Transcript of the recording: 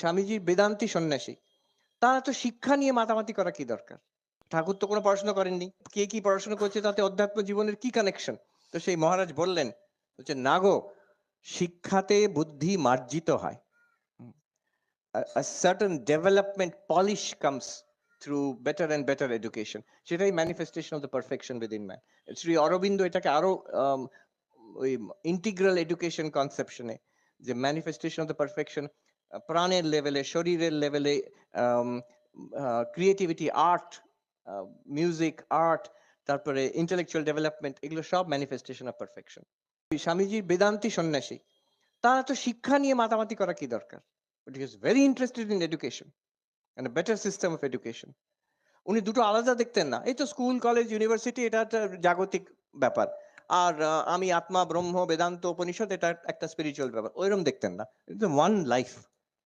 স্বামীজির বেদান্তি সন্ন্যাসী। তারা তো শিক্ষা নিয়ে মাতামাতি করা কি দরকার? ঠাকুর তো কোনো পড়াশোনা করেননি। কে কি পড়াশোনা করছে তাতে অধ্যাত্ম জীবনের কি কানেকশন তো সেই মহারাজ বললেন হচ্ছে না গো, শিক্ষাতে বুদ্ধি মার্জিত হয়। certain development polish comes through better and better education. সেটাই manifestation of the perfection within man. Shri Aurobindo এটাকে আরও ওই ইন্টিগ্রাল এডুকেশন কনসেপশনে যে ম্যানিফেস্টেশন অফ দ্য পারফেকশন প্রাণের লেভেলে শরীরের লেভেলে ক্রিয়েটিভিটি আর্ট মিউজিক আর্ট তারপরে ইন্টেলেকচুয়াল ডেভেলপমেন্ট এগুলো সব ম্যানিফেস্টেশন অফ পারফেকশন স্বামীজির বেদান্তি সন্ন্যাসী, তারা তো শিক্ষা নিয়ে মাতামাতি করা কি দরকার? Was very interested in education and a better system of education. উনি দুটো আলাদা দেখতেন না। এই তো স্কুল কলেজ ইউনিভার্সিটি এটা একটা জাগতিক ব্যাপার। আর আমি আত্মা, ব্রহ্ম, বেদান্ত, উপনিষদ, এটা একটা স্পিরিচুয়াল ব্যাপার। ওইরকম দেখতেন না। One life